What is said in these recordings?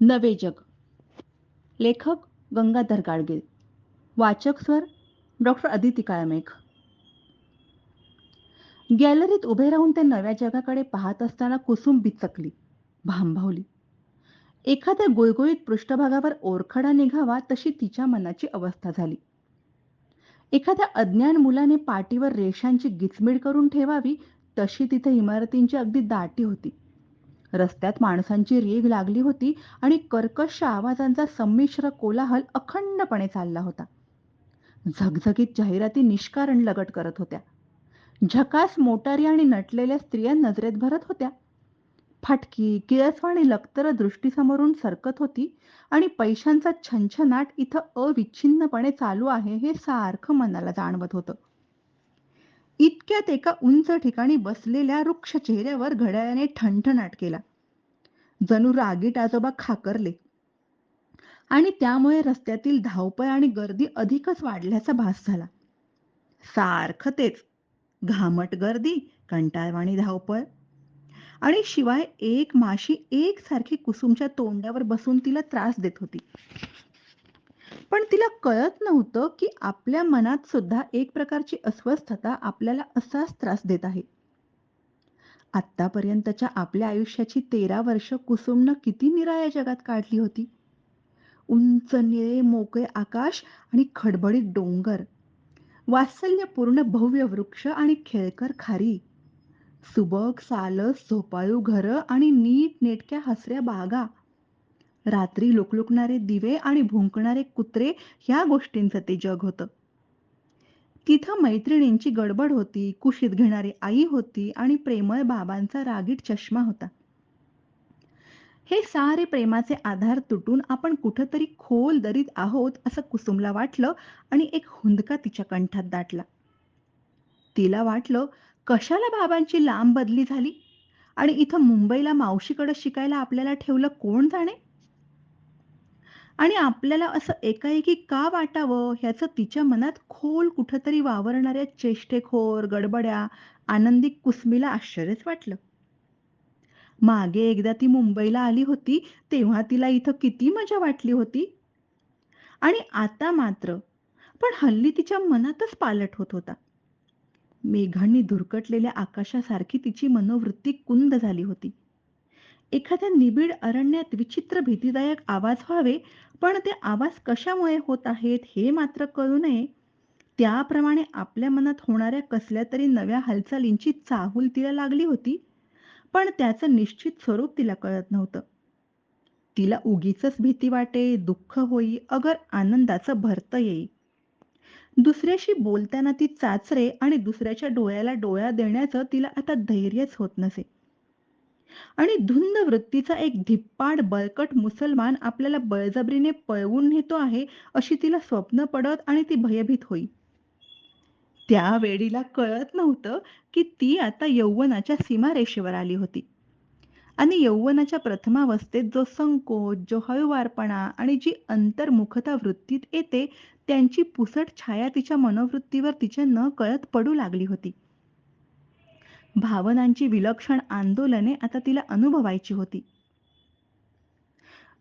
नवे जग. लेखक गंगाधर गाडगीळ. वाचक स्वर डॉक्टर अदिती काळमेघ. गॅलरीत उभे राहून ते नव्या जगाकडे पाहत असताना कुसुम बिचकली भांभावली एखाद्या गुळगुळीत पृष्ठभागावर ओरखडा निघावा तशी तिच्या मनाची अवस्था झाली. एखाद्या अज्ञान मुलाने पाटीवर रेषांची गिचमीड करून ठेवावी तशी तिथे इमारतींची अगदी दाटी होती. रस्त्यात माणसांची रीग लागली होती आणि कर्कश आवाजांचा संमिश्र कोलाहल अखंडपणे चालला होता. झगझगीत जाहिराती निष्कारण लगट करत होत्या. झकास मोटारी आणि नटलेल्या स्त्रिया नजरेत भरत होत्या. फाटकी किळसवाणी लक्तर दृष्टीसमोरून सरकत होती आणि पैशांचा छनछनाट इथं अविच्छिन्नपणे चालू आहे हे सारखं मनाला जाणवत होतं. इतक्यात एका उंच ठिकाणी बसलेल्या वृक्ष चेहऱ्यावर घड्याळाने ठणठणाट केला. जणू रागीट आजोबा खाकरले. आणि त्यामुळे रस्त्यातील धावपळ आणि गर्दी अधिकच वाढल्याचा भास झाला. सारखं तेच. घामट गर्दी कंटाळवाणी धावपळ. आणि शिवाय एक माशी एकसारखी कुसुमच्या तोंडावर बसून तिला त्रास देत होती. पण तिला कळत नव्हतं की आपल्या मनात सुद्धा एक प्रकारची अस्वस्थता आपल्याला असाच त्रास देत आहे. आत्तापर्यंतच्या आपल्या आयुष्याची तेरा वर्ष कुसुमनं किती निराया जगात काढली होती? उंच निळे मोकळे आकाश आणि खडबडीत डोंगर. वात्सल्यपूर्ण भव्य वृक्ष आणि खेळकर खारी. सुबक सालस झोपाळू घरं आणि नीट नेटक्या हसऱ्या बागा. रात्री लुकलुकणारे दिवे आणि भुंकणारे कुत्रे ह्या गोष्टींचं ते जग होतं. तिथं मैत्रिणींची गडबड होती कुशीत घेणारी आई होती आणि प्रेमळ बाबांचा रागीट चष्मा होता. हे सारे प्रेमाचे आधार तुटून आपण कुठंतरी खोल दरीत आहोत असं कुसुमला वाटलं आणि एक हुंदका तिच्या कंठात दाटला. तिला वाटलं कशाला बाबांची लांब बदली झाली? आणि इथं मुंबईला मावशीकडे शिकायला आपल्याला ठेवलं कोण जाणे? आणि आपल्याला असं एकाएकी का वाटावं ह्याचं तिच्या मनात खोल कुठंतरी वावरणाऱ्या चेष्टेखोर गडबड्या आनंदी कुसमीला आश्चर्यच वाटलं. मागे एकदा ती मुंबईला आली होती तेव्हा तिला इथं किती मजा वाटली होती. आणि आता मात्र पण हल्ली तिच्या मनातच पालट होत होता. मेघांनी धुरकटलेल्या आकाशासारखी तिची मनोवृत्ती कुंद झाली होती. एखाद्या निबिड अरण्यात विचित्र भीतीदायक आवाज व्हावे पण ते आवाज कशामुळे होत आहेत हे मात्र कळू नये. त्याप्रमाणे आपल्या मनात होणाऱ्या कसल्या तरी नव्या हालचालींची चाहूल तिला लागली होती पण त्याचं निश्चित स्वरूप तिला कळत नव्हतं. तिला उगीच भीती वाटे दुःख होई अगर आनंदाचं भरत येई. दुसऱ्याशी बोलताना ती चाचरे आणि दुसऱ्याच्या डोळ्याला डोळा देण्याचं तिला आता धैर्यच होत नसे. आणि धुंद वृत्तीचा एक धिप्पाड बळकट मुसलमान आपल्याला बळजबरीने पळवून नेतो आहे अशी तिला स्वप्न पडत आणि ती भयभीत होई. त्या वेळीला कळत नव्हतं की ती आता यौवनाच्या सीमारेषेवर आली होती. आणि यौवनाच्या प्रथमावस्थेत जो संकोच जो हळूवारपणा आणि जी अंतर्मुखता वृत्तीत येते त्यांची पुसट छाया तिच्या मनोवृत्तीवर तिच्या न कळत पडू लागली होती. भावनांची विलक्षण आंदोलने आता तिला अनुभवायची होती.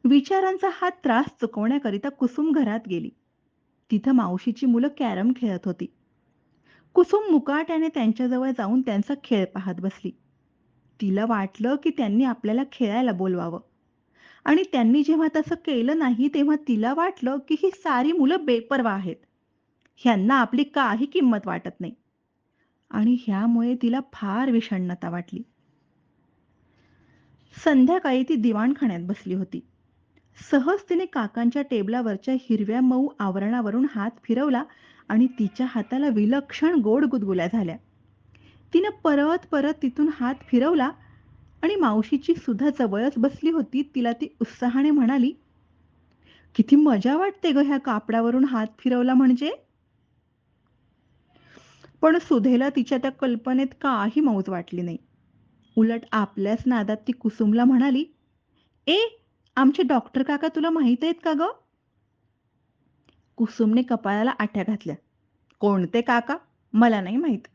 विचारांचा हा त्रास चुकवण्याकरिता कुसुम घरात गेली. तिथं मावशीची मुलं कॅरम खेळत होती. कुसुम मुकाट्याने त्यांच्याजवळ जाऊन त्यांचा खेळ पाहत बसली. तिला वाटलं की त्यांनी आपल्याला खेळायला बोलवावं. आणि त्यांनी जेव्हा तसं केलं नाही तेव्हा तिला वाटलं की ही सारी मुलं बेपर्वा आहेत. ह्यांना आपली काही किंमत वाटत नाही. आणि ह्यामुळे तिला फार विषण्णता वाटली. संध्याकाळी ती दिवाणखान्यात बसली होती. सहज तिने काकांच्या टेबलावरच्या हिरव्या मऊ आवरणावरून हात फिरवला आणि तिच्या हाताला विलक्षण गोड गुदगुल्या झाल्या. तिनं परत परत तिथून हात फिरवला आणि मावशीची सुद्धा जवळच बसली होती तिला ती उत्साहाने म्हणाली किती मजा वाटते ग ह्या कापडावरून हात फिरवला म्हणजे? पण सुधेला तिच्या त्या कल्पनेत काही मौज वाटली नाही. उलट आपल्याच नादात ती कुसुमला म्हणाली ए आमचे डॉक्टर काका तुला माहीत आहेत का ग? कुसुमने कपाळाला आठ्या घातल्या कोणते काका? मला नाही माहीत.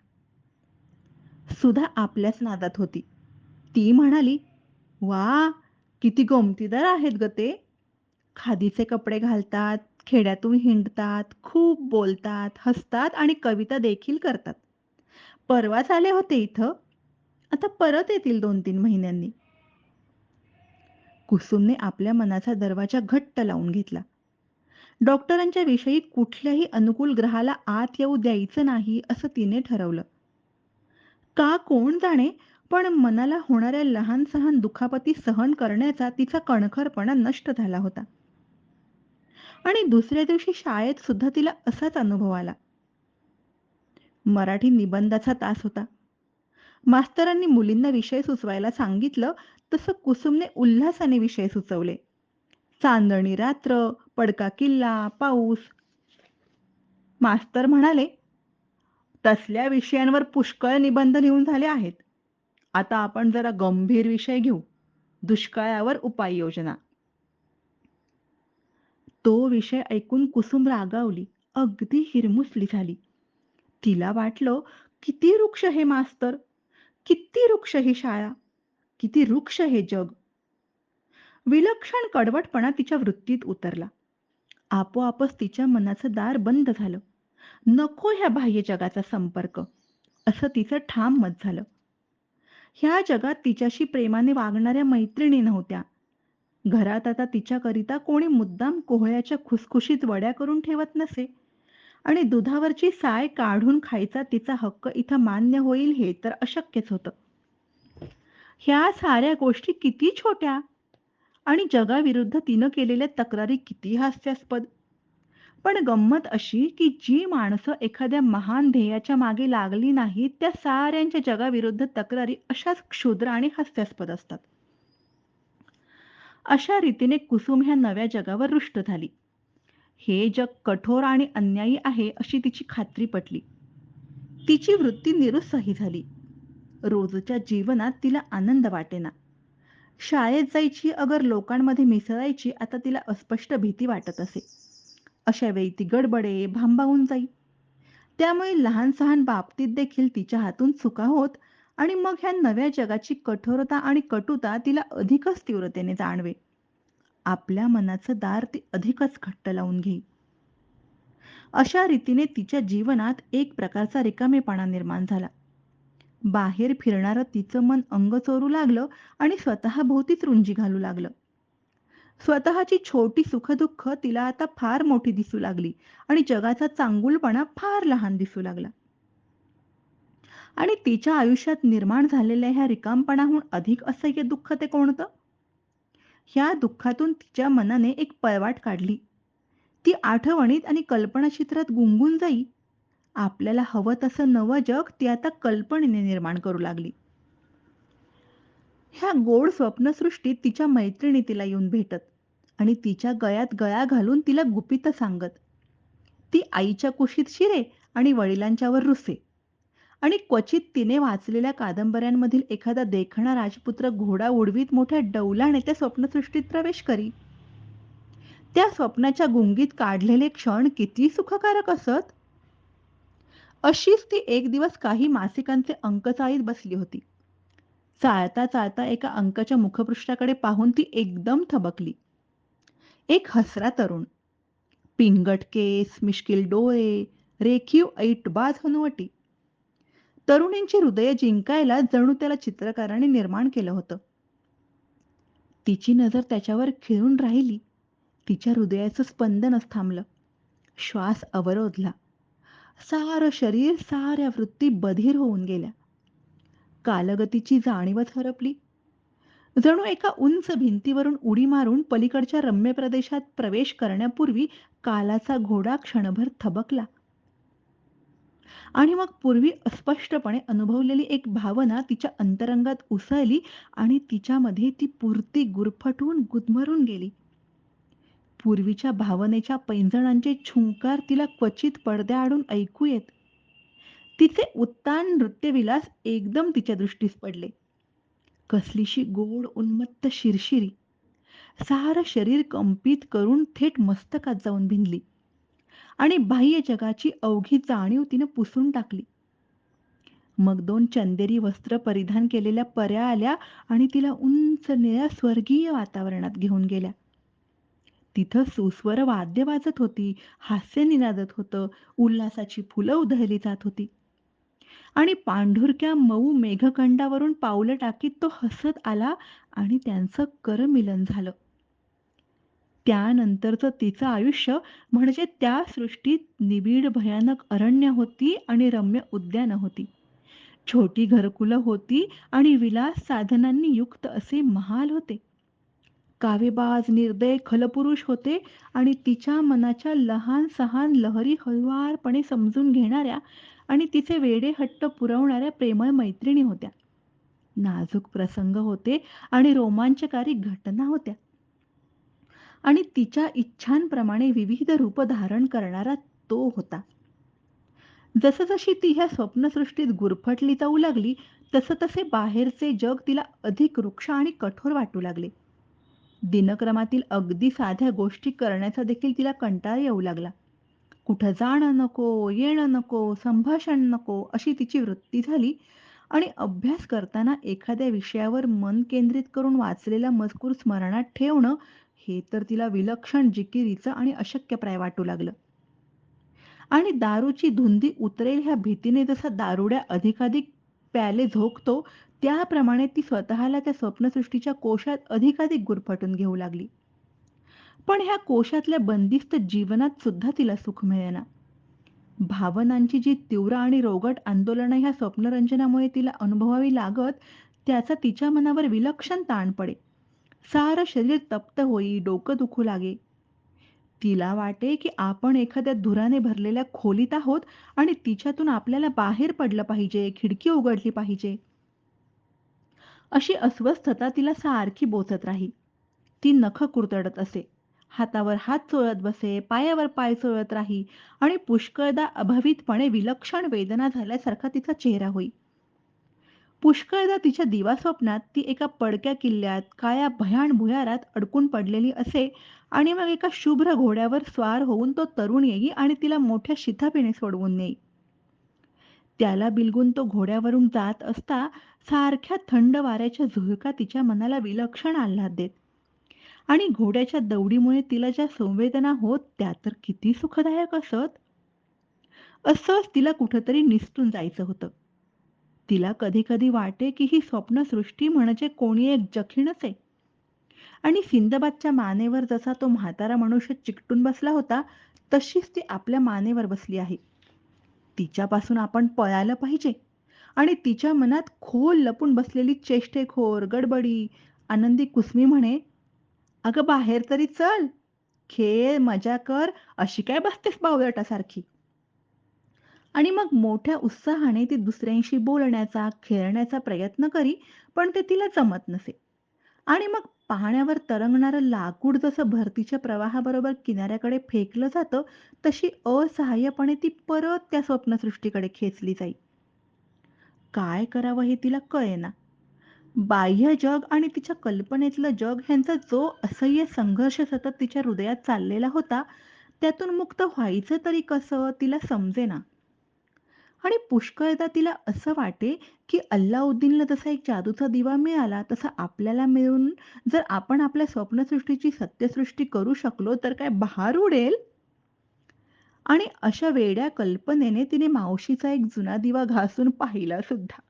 सुधा आपल्याच नादात होती. ती म्हणाली वा किती गमतीदार आहेत ग ते. खादीचे कपडे घालतात, खेड्यातून हिंडतात, खूप बोलतात, हसतात आणि कविता देखील करतात. परवाच आले होते इथं. आता परत येतील 2-3 महिन्यांनी. कुसुमने आपल्या मनाचा दरवाजा घट्ट लावून घेतला. डॉक्टरांच्या विषयी कुठल्याही अनुकूल ग्रहाला आत येऊ द्यायचं नाही असं तिने ठरवलं. का कोण जाणे, पण मनाला होणाऱ्या लहान-सहान दुखापती सहन करण्याचा तिचा कणखरपणा नष्ट झाला होता. आणि दुसऱ्या दिवशी शाळेत सुद्धा तिला असाच अनुभव आला. मराठी निबंधाचा तास होता. मास्तरांनी मुलींना विषय सुचवायला सांगितलं तसं कुसुमने उल्हासाने विषय सुचवले. चांदणी रात्र, पडका किल्ला, पाऊस. मास्तर म्हणाले, "तसल्या विषयांवर पुष्कळ निबंध लिहून झाले आहेत. आता आपण जरा गंभीर विषय घेऊ. दुष्काळावर उपाययोजना." तो विषय ऐकून कुसुम रागावली, अगदी हिरमुसली झाली. तिला वाटलं, किती रुक्ष हे मास्तर, किती रुक्ष ही शाळा, किती रुक्ष हे जग. विलक्षण कडवटपणा तिच्या वृत्तीत उतरला. आपोआपच तिच्या मनाचं दार बंद झालं. नको ह्या बाह्य जगाचा संपर्क, असं तिचं ठाम मत झालं. ह्या जगात तिच्याशी प्रेमाने वागणाऱ्या मैत्रिणी नव्हत्या. घरात आता तिच्याकरिता कोणी मुद्दाम कोहळ्याच्या खुसखुशीत वड्या करून ठेवत नसे आणि दुधावरची साय काढून खायचा तिचा हक्क इथं मान्य होईल हे तर अशक्यच होतं. ह्या साऱ्या गोष्टी किती छोट्या आणि जगाविरुद्ध तिनं केलेल्या तक्रारी किती हास्यास्पद. पण गंमत अशी की जी माणसं एखाद्या महान ध्येयाच्या मागे लागली नाहीत त्या साऱ्यांच्या जगाविरुद्ध तक्रारी अशाच क्षुद्र आणि हास्यास्पद असतात. अशा रीतीने कुसुम ह्या नव्या जगावर रुष्ट झाली. हे जग कठोर आणि अन्यायी आहे अशी तिची खात्री पटली. तिची वृत्ती निरुत्साही झाली. रोजच्या जीवनात तिला आनंद वाटेना. शाळेत जायची अगर लोकांमध्ये मिसळायची आता तिला अस्पष्ट भीती वाटत असे. अशा वेळी ती गडबडे, भांबावून जाई. त्यामुळे लहान-सहान बाबतीत देखील तिच्या हातून चुका होत आणि मग ह्या नव्या जगाची कठोरता आणि कटुता तिला अधिकच तीव्रतेने जाणवे. आपल्या मनाचं दार ती अधिकच घट्ट लावून घेई. अशा रीतीने तिच्या जीवनात एक प्रकारचा रिकामेपणा निर्माण झाला. बाहेर फिरणारं तिचं मन अंग चोरू लागलं आणि स्वतःभोवतीच रुंजी घालू लागलं. स्वतःची छोटी सुखदुःख तिला आता फार मोठी दिसू लागली आणि जगाचा चांगुलपणा फार लहान दिसू लागला. आणि तिच्या आयुष्यात निर्माण झालेल्या ह्या रिकामपणाहून अधिक असह्य दुःख ते कोणतं? ह्या दुःखातून तिच्या मनाने एक पळवाट काढली. ती आठवणीत आणि कल्पनाचित्रात गुंगून जाई. आपल्याला हवं तसं नवं जग ती आता कल्पनेने निर्माण करू लागली. ह्या गोड स्वप्नसृष्टीत तिच्या मैत्रिणी तिला येऊन भेटत आणि तिच्या गळ्यात गळा घालून तिला गुपितं सांगत. ती आईच्या कुशीत शिरे आणि वडिलांच्यावर रुसे आणि क्वचित तिने वाचलेल्या कादंबऱ्यांमधील एखादा देखणा राजपुत्र घोडा उडवीत मोठ्या डौलाने त्या स्वप्नसृष्टीत प्रवेश करी. त्या स्वप्नाच्या गुंगीत काढलेले क्षण किती सुखकारक असत. अशीच ती एक दिवस काही मासिकांचे अंक चाळीत बसली होती. चाळता चाळता एका अंकाच्या मुखपृष्ठाकडे पाहून ती एकदम थबकली. एक हसरा तरुण. पिंगट केस, मिश्किल डोळे, रेखीव ऐटबाज हनुवटी. तरुणींची हृदय जिंकायला जणू त्याला चित्रकाराने निर्माण केलं होतं. तिची नजर त्याच्यावर खिळून राहिली. तिच्या हृदयाचं स्पंदनच थांबलं. श्वास अवरोधला. सारं शरीर, साऱ्या वृत्ती बधीर होऊन गेल्या. कालगतीची जाणीवच हरपली. जणू एका उंच भिंतीवरून उडी मारून पलीकडच्या रम्य प्रदेशात प्रवेश करण्यापूर्वी कालाचा घोडा क्षणभर थबकला. आणि मग पूर्वी अस्पष्टपणे अनुभवलेली एक भावना तिच्या अंतरंगात उसळली आणि तिच्यामध्ये ती पुरती गुरफटून गुदमरून गेली. पूर्वीच्या भावनेच्या पैंजणांचे छुंकार तिला क्वचित पडद्याआडून ऐकू येत. तिचे उत्तान नृत्यविलास एकदम तिच्या दृष्टीस पडले. कसलीशी गोड उन्मत्त शिरशिरी. सारं शरीर कंपित करून थेट मस्तकात जाऊन भिनली आणि बाह्य जगाची अवघी जाणीव तिनं पुसून टाकली. मग दोन चंदेरी वस्त्र परिधान केलेल्या पर्या आल्या आणि तिला उंच निळ्या स्वर्गीय वातावरणात घेऊन गेल्या. तिथं सुस्वर वाद्य वाजत होती, हास्य निनादत होतं, उल्हासाची फुलं उधळली जात होती. आणि पांढुरक्या मऊ मेघखंडावरून पावलं टाकीत तो हसत आला आणि त्यांचं करमिलन झालं. त्यानंतरचं तिचं आयुष्य म्हणजे त्या सृष्टीत निबिड भयानक अरण्य होती आणि रम्य उद्यानं होती. छोटी घरकुलं होती आणि विलास साधनांनी युक्त असे महाल होते. कावेबाज, निर्दय खलपुरुष होते आणि तिच्या मनाच्या लहान-सहान लहरी हळुवारपणे समजून घेणाऱ्या आणि तिचे वेडेहट्ट पुरवणाऱ्या प्रेमळ मैत्रिणी होत्या. नाजूक प्रसंग होते आणि रोमांचकारी घटना होत्या. आणि तिच्या इच्छांप्रमाणे विविध रूप धारण करणारा तो होता. जसजशी ती ह्या स्वप्नसृष्टीत गुरफटली जाऊ लागली, तसतसे बाहेरचे जग तिला अधिक वृक्ष आणि कठोर वाटू लागले. दिनक्रमातील अगदी साध्या गोष्टी करण्याचा देखील तिला कंटाळा येऊ लागला. कुठं जाणं नको, येणं नको, संभाषण नको अशी तिची वृत्ती झाली आणि अभ्यास करताना एखाद्या विषयावर मन केंद्रित करून वाचलेला मजकूर स्मरणात ठेवणं हे तर तिला विलक्षण जिकिरीचं आणि अशक्यप्राय वाटू लागलं. आणि दारूची धुंदी उतरेल ह्या भीतीने जसा दारुड्या अधिकाधिक प्याले झोकतो, त्याप्रमाणे ती स्वतःला त्या स्वप्नसृष्टीच्या कोशात अधिकाधिक गुरफटून घेऊ लागली. पण ह्या कोशातल्या बंदिस्त जीवनात सुद्धा तिला सुख मिळेना. भावनांची जी तीव्र आणि रोगट आंदोलनं ह्या स्वप्नरंजनामुळे तिला अनुभवावी लागत, त्याचा तिच्या मनावर विलक्षण ताण पडे. सारं शरीर तप्त होई, डोकं दुखू लागे. तिला वाटे, की आपण एखाद्या धुराने भरलेल्या खोलीत आहोत आणि तिच्यातून आपल्याला बाहेर पडलं पाहिजे, खिडकी उघडली पाहिजे. अशी अस्वस्थता तिला सारखी बोचत राही. ती नखं कुरतडत असे. हातावर हात चोळत बसे, पायावर पाय चोळत राही आणि पुष्कळदा अभावितपणे विलक्षण वेदना झाल्यासारखा तिचा चेहरा होई. पुष्कळदा तिच्या दिवास्वप्नात ती एका पडक्या किल्ल्यात, काळ्या भयाण भुयारात अडकून पडलेली असे आणि मग एका शुभ्र घोड्यावर स्वार होऊन तो तरुण येई आणि तिला मोठ्या शिताफीने सोडवून नेई. त्याला बिलगून तो घोड्यावरून जात असता सारख्या थंड वाऱ्याच्या झुळका तिच्या मनाला विलक्षण आल्हाद देत. आणि घोड्याच्या दौडीमुळे तिला ज्या संवेदना होत त्या तर किती सुखदायक असत. असंच तिला कुठंतरी निसटून जायचं होतं. तिला कधी-कधी वाटे, की ही स्वप्नसृष्टी म्हणजे कोणी एक जखीणच आहे. आणि सिंदबादच्या मानेवर जसा तो म्हातारा मनुष्य चिकटून बसला होता, तशीच ती आपल्या मानेवर बसली आहे. तिच्यापासून आपण पळायला पाहिजे आणि तिच्या मनात खोल लपून बसलेली चेष्टेखोर, गडबडी, आनंदी कुसमी म्हणे, "अगं बाहेर तरी चल, खेळ, मजा कर, अशी काय बसतेस बावळटासारखी?" आणि मग मोठ्या उत्साहाने ती दुसऱ्यांशी बोलण्याचा, खेळण्याचा प्रयत्न करी, पण ते तिला जमत नसे. आणि मग पाण्यावर तरंगणारं लाकूड जसं भरतीच्या प्रवाहाबरोबर किनाऱ्याकडे फेकलं जातं, तशी असहाय्यपणे ती परत त्या स्वप्नसृष्टीकडे खेचली जाई. काय करावं हे तिला कळेना. बाह्य जग आणि तिच्या कल्पनेतलं जग ह्यांचा जो असह्य संघर्ष सतत तिच्या हृदयात चाललेला होता, त्यातून मुक्त व्हायचं तरी कसं तिला समजेना. आणि पुष्कळदा तिला असं वाटे, की अल्लाउद्दीनला जसा एक जादूचा दिवा मिळाला, तसा आपल्याला मिळून जर आपण आपल्या स्वप्नसृष्टीची सत्यसृष्टी करू शकलो, तर काय बहार उडेल? आणि अशा वेड्या कल्पनेने तिने मावशीचा एक जुना दिवा घासून पाहिला सुद्धा.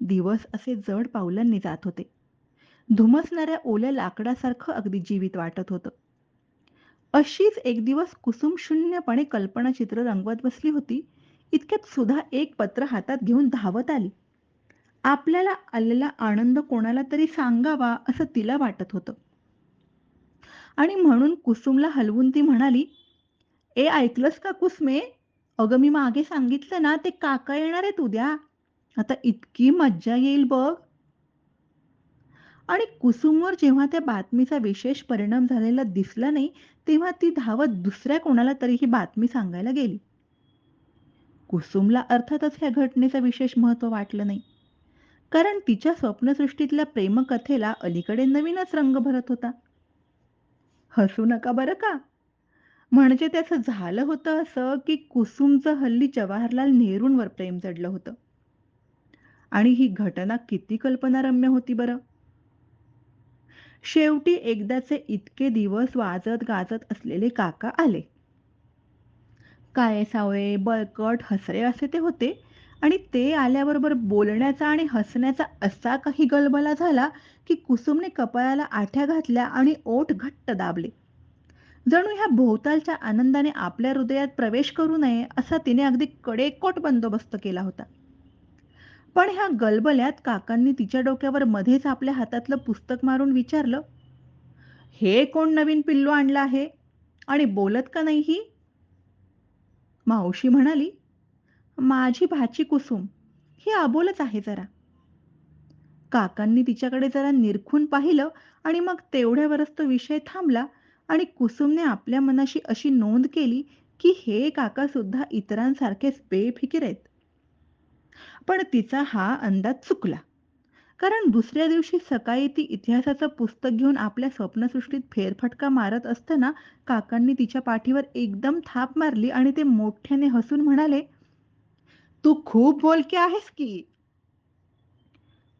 दिवस असे जड पावलांनी जात होते. धुमसणाऱ्या ओल्या लाकडासारखं अगदी जीवित वाटत होतं. अशीच एक दिवस कुसुम शून्यपणे कल्पनाचित्र रंगवत बसली होती, इतक्यात सुद्धा एक पत्र हातात घेऊन धावत आली. आपल्याला आलेला आनंद कोणाला तरी सांगावा असं तिला वाटत होतं. आणि म्हणून कुसुमला हलवून ती म्हणाली, "ए ऐकलंस का कुसमे? अगं मी मागे सांगितलं ना ते काका येणार आहेत उद्या. आता इतकी मज्जा येईल बघ." आणि कुसुमवर जेव्हा त्या बातमीचा विशेष परिणाम झालेला दिसला नाही, तेव्हा ती धावत दुसऱ्या कोणाला तरी ही बातमी सांगायला गेली. कुसुमला अर्थातच ह्या घटनेचं विशेष महत्त्व वाटलं नाही. कारण तिच्या स्वप्नसृष्टीतल्या प्रेमकथेला अलीकडे नवीनच रंग भरत होता. हसू नका बरं का. म्हणजे त्याचं झालं होतं असं, की कुसुमचं हल्ली जवाहरलाल नेहरूंवर प्रेम जडलं होतं. आणि ही घटना किती कल्पनारम्य होती बरं शेवटी एकदाचे इतके दिवस वाजत गाजत असलेले काका आले काळे सावळे बळकट हसरे असे ते होते. आणि ते आल्याबरोबर बोलण्याचा आणि हसण्याचा असा काही गलबला झाला की कुसुमने कपाळाला आठ्या घातल्या आणि ओठ घट्ट दाबले. जणू ह्या भोवतालच्या आनंदाने आपल्या हृदयात प्रवेश करू नये असा तिने अगदी कडेकोट बंदोबस्त केला होता. पण ह्या गलबल्यात काकांनी तिच्या डोक्यावर मध्येच आपल्या हातातलं पुस्तक मारून विचारलं हे कोण नवीन पिल्लू आणलं आहे? आणि बोलत का नाही ही? मावशी म्हणाली माझी भाची कुसुम ही अबोलच आहे जरा. काकांनी तिच्याकडे जरा निरखून पाहिलं आणि मग तेवढ्यावरच तो विषय थांबला आणि कुसुमने आपल्या मनाशी अशी नोंद केली की हे काका सुद्धा इतरांसारखेच बेफिकीर आहेत. पण तिचा हा अंदाज चुकला. कारण दुसऱ्या दिवशी सकाळी ती इतिहासाचं पुस्तक घेऊन आपल्या स्वप्नसृष्टीत फेरफटका मारत असताना काकांनी तिच्या पाठीवर एकदम थाप मारली आणि ते मोठ्याने हसून म्हणाले तू खूप बोलके आहेस की.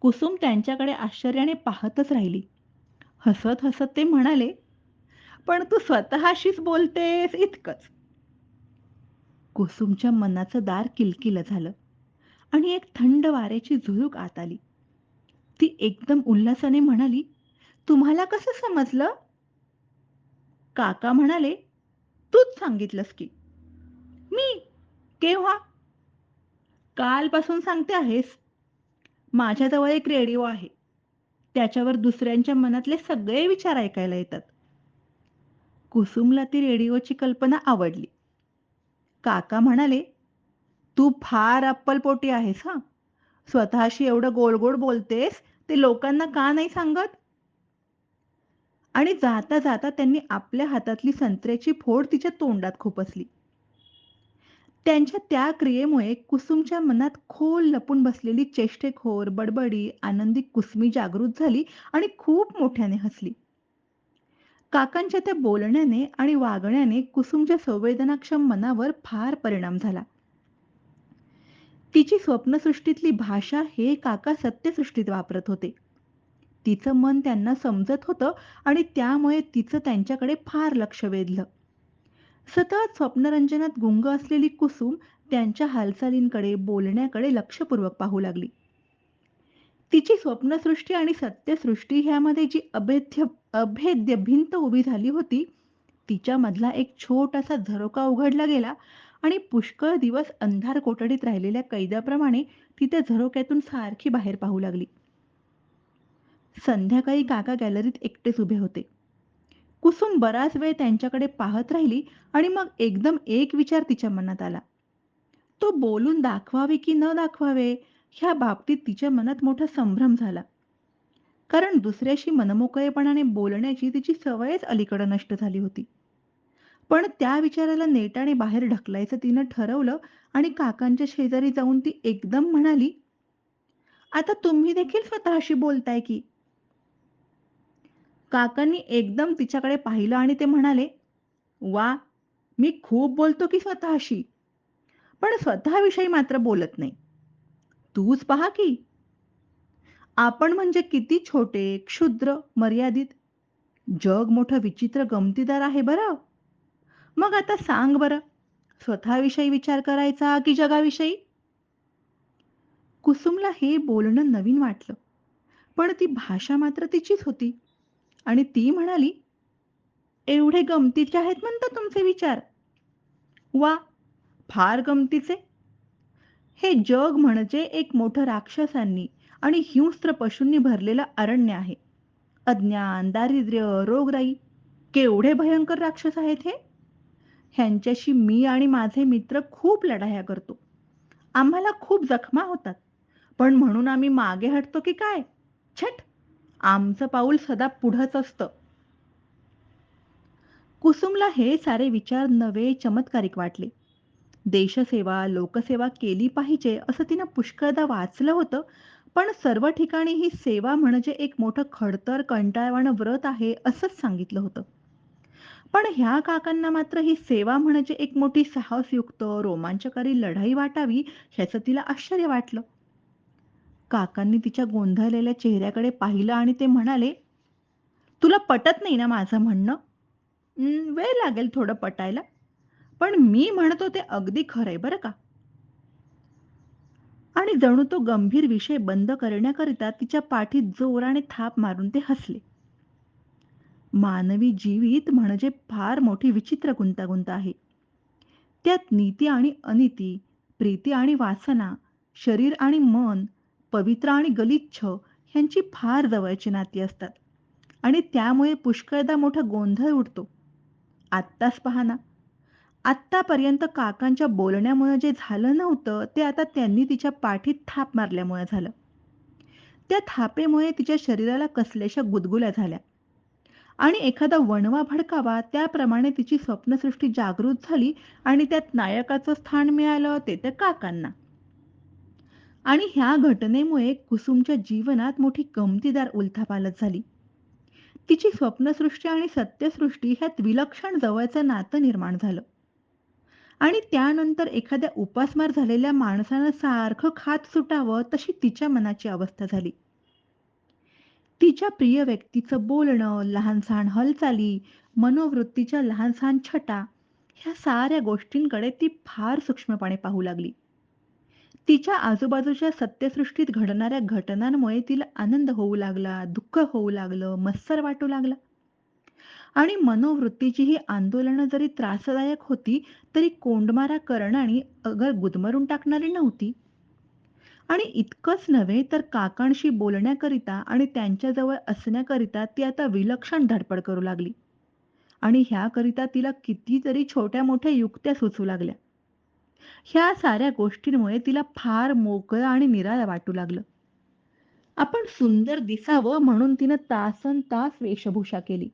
कुसुम त्यांच्याकडे आश्चर्याने पाहतच राहिली. हसत हसत ते म्हणाले पण तू स्वतःशीच बोलतेस इतकंच. कुसुमच्या मनाचं दार किलकिलं झालं आणि एक थंड वाऱ्याची झुळूक आत आली. ती एकदम उल्हासाने म्हणाली तुम्हाला कसं समजलं? काका म्हणाले तूच सांगितलंस की. मी? केव्हा? कालपासून सांगते आहेस. माझ्याजवळ एक रेडिओ आहे. त्याच्यावर दुसऱ्यांच्या मनातले सगळे विचार ऐकायला येतात. कुसुमला ती रेडिओची कल्पना आवडली. काका म्हणाले तू फार अप्पलपोटी आहेस हा. स्वतःशी एवढं गोडगोड बोलतेस ते लोकांना का नाही सांगत? आणि जाता जाता त्यांनी आपल्या हातातली संत्र्याची फोड तिच्या तोंडात खुपसली. त्यांच्या त्या क्रियेमुळे कुसुमच्या मनात खोल लपून बसलेली चेष्टेखोर बडबडी आनंदी कुसमी जागृत झाली आणि खूप मोठ्याने हसली. काकांच्या त्या बोलण्याने आणि वागण्याने कुसुमच्या संवेदनाक्षम मनावर फार परिणाम झाला. तिची स्वप्नसृष्टीतली भाषा हे काका सत्यसृष्टीत वापरत होते. तिचं मन त्यांना समजत होतं आणि त्यामुळे तिचं त्यांच्याकडे फार लक्ष वेधलं. सतत स्वप्नरंजनात गुंग असलेली कुसुम त्यांच्या हालचालींकडे बोलण्याकडे लक्षपूर्वक पाहू लागली. तिची स्वप्नसृष्टी आणि सत्यसृष्टी ह्यामध्ये जी अभेद्य अभेद्य भिंत उभी झाली होती तिच्यामधला एक छोटासा झरोका उघडला गेला आणि पुष्कळ दिवस अंधार कोठडीत राहिलेल्या कैद्याप्रमाणे ती त्या झरोक्यातून सारखी बाहेर पाहू लागली. संध्याकाळी काका गॅलरीत एकटेच उभे होते. कुसुम बराच वेळ त्यांच्याकडे पाहत राहिली आणि मग एकदम एक विचार तिच्या मनात आला. तो बोलून दाखवावे की न दाखवावे ह्या बाबतीत तिच्या मनात मोठा संभ्रम झाला. कारण दुसऱ्याशी मनमोकळेपणाने बोलण्याची तिची सवयच अलीकडं नष्ट झाली होती. पण त्या विचाराला नेटाने बाहेर ढकलायचं तिनं ठरवलं आणि काकांच्या शेजारी जाऊन ती एकदम म्हणाली आता तुम्ही देखील स्वतःशी बोलताय की. काकांनी एकदम तिच्याकडे पाहिलं आणि ते म्हणाले वा मी खूप बोलतो की स्वतःशी पण स्वतःविषयी मात्र बोलत नाही. तूच पहा की. आपण म्हणजे किती छोटे क्षुद्र मर्यादित जग मोठं विचित्र गमतीदार आहे बरं. मग आता सांग बरं स्वतःविषयी विचार करायचा की जगाविषयी? कुसुमला हे बोलणं नवीन वाटलं पण ती भाषा मात्र तिचीच होती आणि ती म्हणाली एवढे गमतीचे आहेत म्हणता तुमचे विचार. वा फार गमतीचे. हे जग म्हणजे एक मोठं राक्षसांनी आणि हिंस्त्र पशूंनी भरलेलं अरण्य आहे. अज्ञान दारिद्र्य रोगराई केवढे भयंकर राक्षस आहेत हे? ह्यांच्याशी मी आणि माझे मित्र खूप लढाया करतो. आम्हाला खूप जखमा होतात. पण म्हणून आम्ही मागे हटतो की काय? छट! आमचं पाऊल सदा पुढंच असतं. कुसुमला हे सारे विचार नवे चमत्कारिक वाटले. देशसेवा लोकसेवा केली पाहिजे असं तिनं पुष्कळदा वाचलं होतं पण सर्व ठिकाणी ही सेवा म्हणजे एक मोठं खडतर कंटाळवाणं व्रत आहे असंच सांगितलं होतं. पण ह्या काकांना मात्र ही सेवा म्हणजे एक मोठी साहसयुक्त रोमांचकारी लढाई वाटावी ह्याचं तिला आश्चर्य वाटलं काकांनी तिच्या गोंधळलेल्या चेहऱ्याकडे पाहिलं आणि ते म्हणाले, "तुला पटत नाही ना माझं म्हणणं? वेळ लागेल थोडं पटायला. पण मी म्हणतो ते अगदी खरंय बरं का." आणि जणू तो गंभीर विषय बंद करण्याकरिता तिच्या पाठीत जोराने थाप मारून ते हसले. मानवी जीवित म्हणजे फार मोठी विचित्र गुंतागुंत आहे. त्यात नीती आणि अनिती, प्रीती आणि वासना, शरीर आणि मन, पवित्र आणि गलिच्छ ह्यांची फार जवळची नाती असतात आणि त्यामुळे पुष्कळदा मोठा गोंधळ उडतो. आत्ताच पहा ना, आत्तापर्यंत काकांच्या बोलण्यामुळे जे झालं नव्हतं, ते आता त्यांनी तिच्या पाठीत थाप मारल्यामुळे झालं. त्या थापेमुळे तिच्या शरीराला कसल्याशा गुदगुल्या झाल्या आणि एखादा वणवा भडकावा त्याप्रमाणे तिची स्वप्नसृष्टी जागृत झाली आणि त्यात नायकाचं स्थान मिळालं ते तर काकांना. आणि ह्या घटनेमुळे कुसुमच्या जीवनात मोठी गमतीदार उलथापालथ झाली. तिची स्वप्नसृष्टी आणि सत्यसृष्टी ह्यात विलक्षण जवळचं नातं निर्माण झालं. आणि त्यानंतर एखाद्या उपासमार झालेल्या माणसानं सारखं खात सुटावं तशी तिच्या मनाची अवस्था झाली. तिच्या प्रिय व्यक्तीचं बोलणं, लहानसहान हालचाली, मनोवृत्तीच्या लहानसहान छटा ह्या साऱ्या गोष्टींकडे ती फार सूक्ष्मपणे पाहू लागली. तिच्या आजूबाजूच्या सत्यसृष्टीत घडणाऱ्या घटनांमुळे तिला आनंद होऊ लागला, दुःख होऊ लागलं, मत्सर वाटू लागला. आणि मनोवृत्तीची ही आंदोलनं जरी त्रासदायक होती, तरी कोंडमारा करणारी अगर गुदमरून टाकणारी नव्हती. आणि इतकंच नव्हे तर काकांशी बोलण्याकरिता आणि त्यांच्याजवळ असण्याकरिता ती आता विलक्षण धडपड करू लागली. आणि ह्याकरिता तिला कितीतरी छोट्या-मोठ्या युक्त्या सुचू लागल्या. ह्या साऱ्या गोष्टींमुळे तिला फार मोकळं आणि निराळा वाटू लागलं. आपण सुंदर दिसावं म्हणून तिनं तासनतास वेशभूषा केली.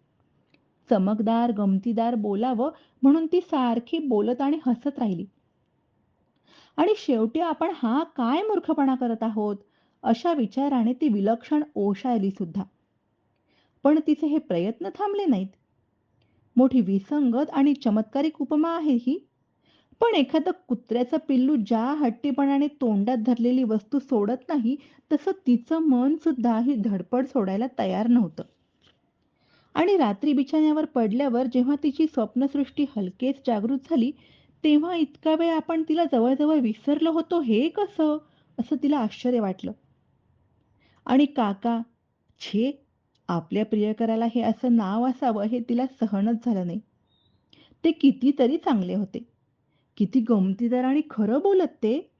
चमकदार, गमतीदार बोलावं म्हणून ती सारखी बोलत आणि हसत राहिली. आणि शेवटी आपण हा काय मूर्खपणा करत आहोत, अशा विचाराने ती विलक्षण ओशाळली सुद्धा. पण तिचे हे प्रयत्न थांबले नाहीत. मोठी विसंगत आणि चमत्कारिक उपमा आहे ही. पण एखादं कुत्र्याचं पिल्लू ज्या हट्टीपणाने तोंडात धरलेली वस्तू सोडत नाही, तसं तिचं मन सुद्धा ही धडपड सोडायला तयार नव्हतं. आणि रात्री बिछाण्यावर पडल्यावर जेव्हा तिची स्वप्नसृष्टी हलकेच जागृत झाली, तेव्हा इतका वेळ आपण तिला जवळजवळ विसरलो होतो हे कसं? असं तिला आश्चर्य वाटलं. आणि काका, छे! आपल्या प्रियकराला हे असं नाव असावं हे तिला सहनच झालं नाही. ते कितीतरी चांगले होते. किती गमतीदार आणि खरं बोलत ते.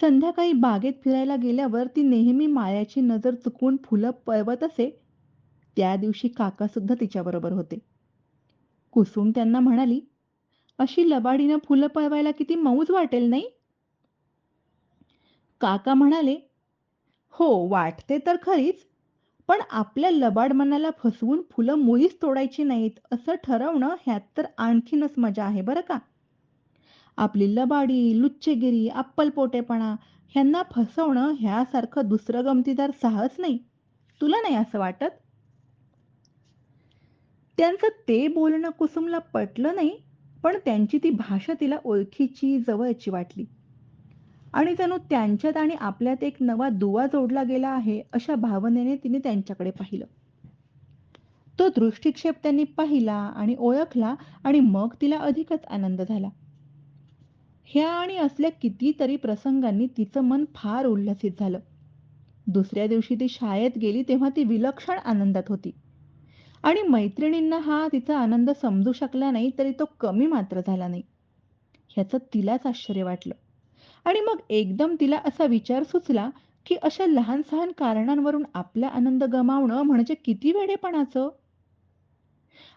संध्याकाळी बागेत फिरायला गेल्यावर ती नेहमी मायाची नजर चुकवून फुलं पळवत असे. त्या दिवशी काका सुद्धा तिच्याबरोबर होते. कुसुम त्यांना म्हणाली, "अशी लबाडीनं फुलं पळवायला किती मौज वाटेल नाही?" काका म्हणाले, "हो, वाटते तर खरीच. पण आपल्या लबाड मनाला फसवून फुलं मुळीच तोडायची नाहीत असं ठरवणं ह्यात तर आणखीनच मजा आहे बरं का. आपली लबाडी, लुच्चेगिरी, अप्पलपोटेपणा ह्यांना फसवणं ह्यासारखं दुसरं गमतीदार साहस नाही. तुला नाही असं वाटत?" त्यांचं ते बोलणं कुसुमला पटलं नाही, पण त्यांची ती भाषा तिला ओळखीची, जवळची वाटली. आणि जणू त्यांच्यात आणि आपल्यात एक नवा दुवा जोडला गेला आहे, अशा भावनेने तिने त्यांच्याकडे पाहिलं. तो दृष्टिक्षेप त्यांनी पाहिला आणि ओळखला आणि मग तिला अधिकच आनंद झाला. ह्या आणि असल्या कितीतरी प्रसंगांनी तिचं मन फार उल्लसित झालं. दुसऱ्या दिवशी ती शाळेत गेली तेव्हा ती विलक्षण आनंदात होती. आणि मैत्रिणींना हा तिचा आनंद समजू शकला नाही तरी तो कमी मात्र झाला नाही. ह्याचं तिलाच आश्चर्य वाटलं. आणि मग एकदम तिला असा विचार सुचला, की अशा लहान-सहान कारणांवरून आपला आनंद गमावणं म्हणजे किती वेडेपणाचं?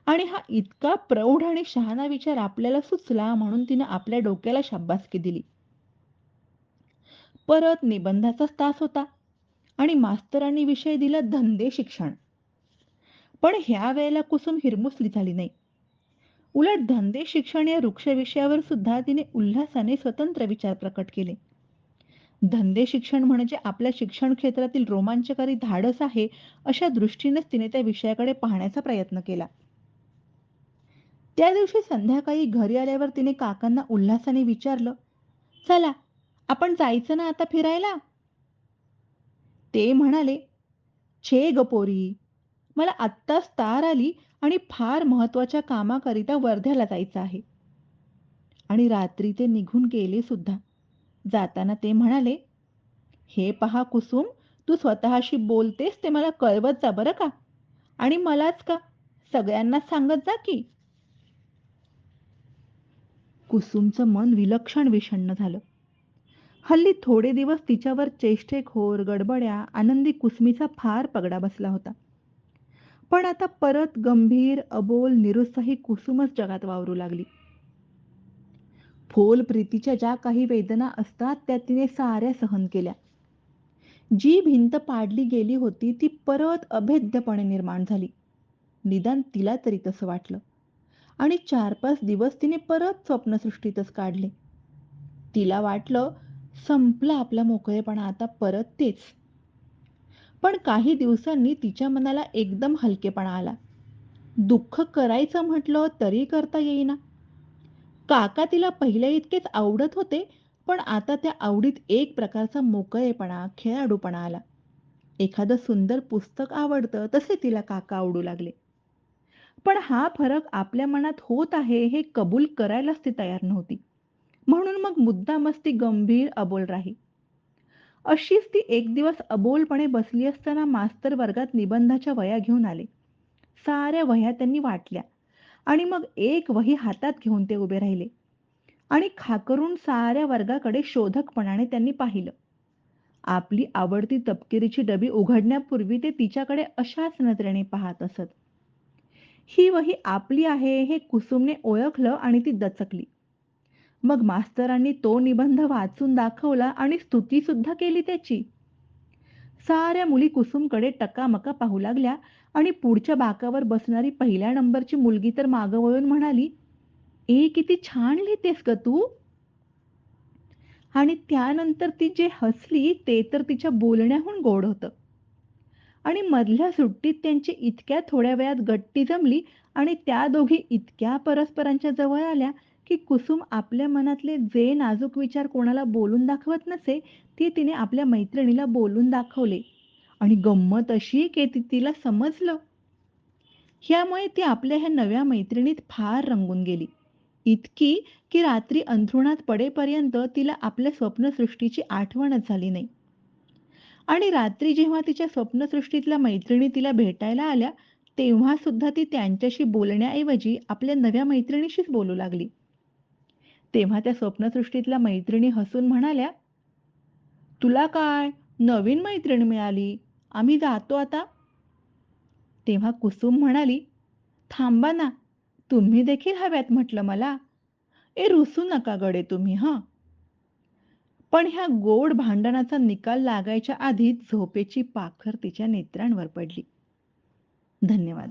आणि हा इतका प्रौढ आणि शहाणा विचार आपल्याला सुचला म्हणून तिनं आपल्या डोक्याला शाब्बासकी दिली. परत निबंधाचाच तास होता आणि मास्तरांनी विषय दिला धंदे शिक्षण. पण ह्या वेळेला कुसुम हिरमुसली झाली नाही. उलट धंदे शिक्षण या वृक्ष विषयावर सुद्धा तिने उल्हासाने स्वतंत्र विचार प्रकट केले. धंदे शिक्षण म्हणजे आपल्या शिक्षण क्षेत्रातील रोमांचकारी धाडस आहे, अशा दृष्टीनेच तिने त्या विषयाकडे पाहण्याचा प्रयत्न केला. त्या दिवशी संध्याकाळी घरी आल्यावर तिने काकांना उल्हासाने विचारलं, "चला, आपण जायचं ना आता फिरायला?" ते म्हणाले, "छे ग पोरी, मला आत्ताच तार आली आणि फार महत्त्वाच्या कामाकरिता वर्ध्याला जायचं आहे." आणि रात्री ते निघून गेले सुद्धा. जाताना ते म्हणाले, "हे पहा कुसुम, तू स्वतःशी बोलतेस ते मला कळवत जा बरं का. आणि मलाच का, सगळ्यांना सांगत जा की." कुसुमचं मन विलक्षण विषण्ण झालं. हल्ली थोडे दिवस तिच्यावर चेष्टेखोर, गडबड्या, आनंदी कुसमीचा फार पगडा बसला होता. पण आता परत गंभीर, अबोल, निरुत्साही कुसुमच जगात वावरू लागली. फोल प्रीतीच्या ज्या काही वेदना असतात त्या तिने साऱ्या सहन केल्या. जी भिंत पाडली गेली होती ती परत अभेद्यपणे निर्माण झाली. निदान तिला तरी तसं वाटलं. आणि चार पाच दिवस तिने परत स्वप्नसृष्टीतच काढले. तिला वाटलं संपला आपला मोकळेपणा आता परत तेच. पण काही दिवसांनी तिच्या मनाला एकदम हलकेपणा आला. दुःख करायचं म्हटलं तरी करता येईना. काका तिला पहिल्या इतकेच आवडत होते, पण आता त्या आवडीत एक प्रकारचा मोकळेपणा, खेळाडूपणा आला. एखादं सुंदर पुस्तक आवडतं तसे तिला काका आवडू लागले. पण हा फरक आपल्या मनात होत आहे हे कबूल करायलाच ती तयार नव्हती. म्हणून मग मुद्दामस्ती गंभीर, अबोल राही. अशीच ती एक दिवस अबोलपणे बसली असताना मास्तर वर्गात निबंधाच्या वह्या घेऊन आले. साऱ्या वह्या त्यांनी वाटल्या आणि मग एक वही हातात घेऊन ते उभे राहिले आणि खाकरून साऱ्या वर्गाकडे शोधकपणाने त्यांनी पाहिलं. आपली आवडती तपकिरीची डबी उघडण्यापूर्वी ते तिच्याकडे अशाच नजरेने पाहत असत. ही वही आपली आहे हे कुसुमने ओळखलं आणि ती दचकली. मग मास्तरांनी तो निबंध वाचून दाखवला आणि स्तुती सुद्धा केली त्याची. साऱ्या मुली कुसुमकडे टकामका पाहू लागल्या आणि पुढच्या बाकावर बसणारी पहिल्या नंबरची मुलगी तर मागं वळून म्हणाली, "ए किती छान लिहितेस ग तू." आणि त्यानंतर ती जे हसली ते तर तिच्या बोलण्याहून गोड होतं. आणि मधल्या सुट्टीत त्यांची इतक्या थोड्या वेळात गट्टी जमली आणि त्या दोघी इतक्या परस्परांच्या जवळ आल्या की कुसुम आपल्या मनातले जे नाजूक विचार कोणाला बोलून दाखवत नसे ते तिने आपल्या मैत्रिणीला बोलून दाखवले आणि गंमत अशी की ती तिला समजलं. ह्यामुळे ती आपल्या ह्या नव्या मैत्रिणीत फार रंगून गेली. इतकी की रात्री अंथरुणात पडेपर्यंत तिला आपल्या स्वप्नसृष्टीची आठवणच झाली नाही. आणि रात्री जेव्हा तिच्या स्वप्नसृष्टीतल्या मैत्रिणी तिला भेटायला आल्या तेव्हा सुद्धा ती त्यांच्याशी बोलण्याऐवजी आपल्या नव्या मैत्रिणीशीच बोलू लागली. तेव्हा त्या स्वप्नसृष्टीतल्या मैत्रिणी हसून म्हणाल्या, "तुला काय, नवीन मैत्रीण मिळाली. आम्ही जातो आता." तेव्हा कुसुम म्हणाली, "थांबा ना, तुम्ही देखील हव्यात म्हटलं मला. ए रुसू नका गडे तुम्ही हं." पण ह्या गोड भांडणाचा निकाल लागायच्या आधीच झोपेची पाखर तिच्या नेत्रांवर पडली. धन्यवाद.